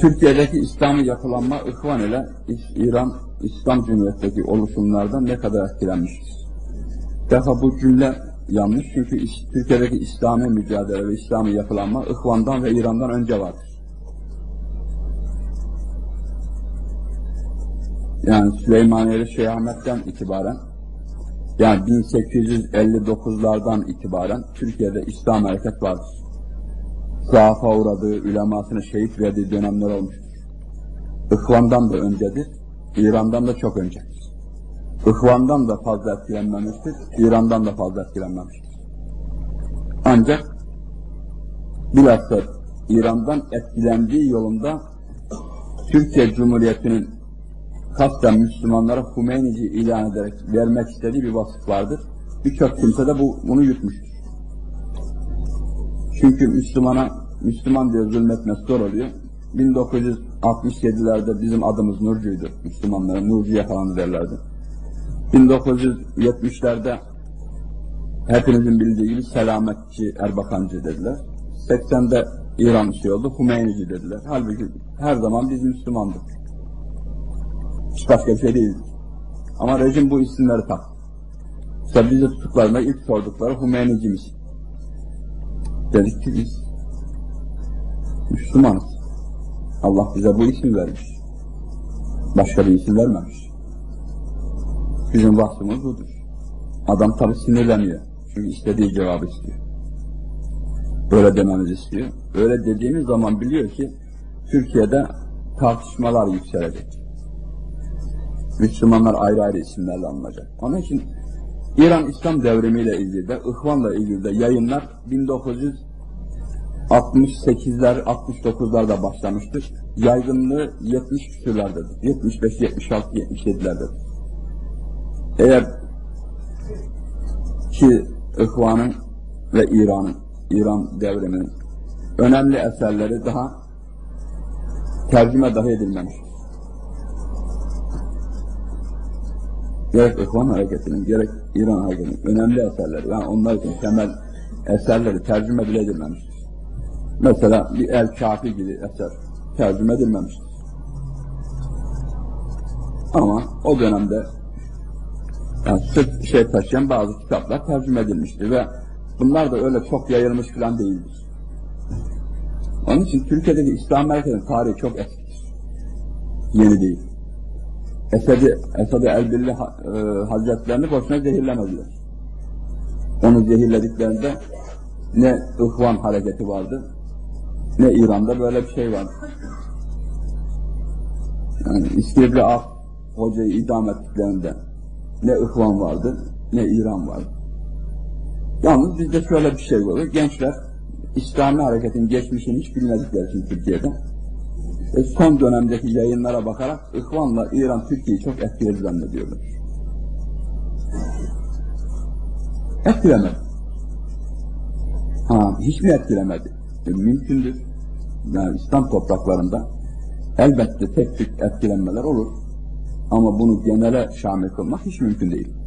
Türkiye'deki İslami yapılanma İhvan ile İran İslam Cumhuriyeti'ndeki oluşumlardan ne kadar etkilenmiştir? Defa bu cümle yanlış çünkü Türkiye'deki İslami mücadele ve İslami yapılanma İhvan'dan ve İran'dan önce vardır. Yani Süleymaniye'li Şeyh Ahmet'ten itibaren yani 1859'lardan itibaren Türkiye'de İslam hareket vardır. Zaafa uğradığı, ulemasını şehit verdiği dönemler olmuştur. İhvan'dan da öncedir, İran'dan da çok öncedir. İhvan'dan da fazla etkilenmemiştir, İran'dan da fazla etkilenmemiştir. Ancak bilhassa İran'dan etkilendiği yolunda Türkiye Cumhuriyeti'nin kasten Müslümanlara Hümeynici ilan ederek vermek istediği bir vasıf vardır. Birçok kimse de bu, bunu yutmuştur. Çünkü Müslümana, Müslüman diye zulmetmesi zor oluyor. 1967'lerde bizim adımız Nurcu'ydu. Müslümanlara Nurcu'ya falan derlerdi. 1970'lerde hepinizin bildiği gibi Selametçi, Erbakancı dediler. 80'de İran şey oldu, Hümeynici dediler. Halbuki her zaman biz Müslümandık. Hiç başka bir şey değildik. Ama rejim bu isimleri tak. İşte bizi tutuklarında ilk sordukları Hümeynici misin? Dedik ki biz Müslümanız. Allah bize bu isim vermiş. Başka bir isim vermemiş. Bizim vasfımız budur. Adam tabi sinirleniyor. Çünkü istediği cevabı istiyor. Böyle dememizi istiyor. Öyle dediğimiz zaman biliyor ki Türkiye'de tartışmalar yükselecek. Müslümanlar ayrı ayrı isimlerle anılacak. Onun için İran İslam devrimiyle ilgili de, İhvan'la ilgili de yayınlar 1968'ler, 69'larda başlamıştır. Yaygınlığı 70 küsürlerdedir. 75, 76, 77'lerdedir. Eğer ki İhvan'ın ve İran'ın, İran devriminin önemli eserleri daha tercüme dahi edilmemiştir. Gerek İhvan Hareketi'nin, gerek İran Hareketi'nin önemli eserleri, yani onlar için temel eserleri tercüme bile edilmemiştir. Mesela bir El Kafi gibi eser tercüme edilmemiştir. Ama o dönemde yani sırf şey taşıyan bazı kitaplar tercüme edilmiştir ve bunlar da öyle çok yayılmış falan değildir. Onun için Türkiye'deki İslam Hareketi'nin tarihi çok eskidir. Yeni değil. Esedi, Esedi Elbilli e, Hazretlerini boşuna zehirlemediler. Onu zehirlediklerinde ne İhvan hareketi vardı, ne İran'da böyle bir şey vardı. Yani İskilipli Af hocayı idam ettiklerinde ne İhvan vardı, ne İran vardı. Yalnız bizde şöyle bir şey var. Gençler İslami hareketin geçmişini hiç bilmedikleri için Türkiye'de e, son dönemdeki yayınlara bakarak İhvan'la İran Türkiye'yi çok etkiledi zannediyorlar. Etkilemedi. Ha, hiç mi etkilemedi? E, mümkündür. Yani İslam topraklarında elbette tek tük etkilenmeler olur. Ama bunu genele şamil kılmak hiç mümkün değil.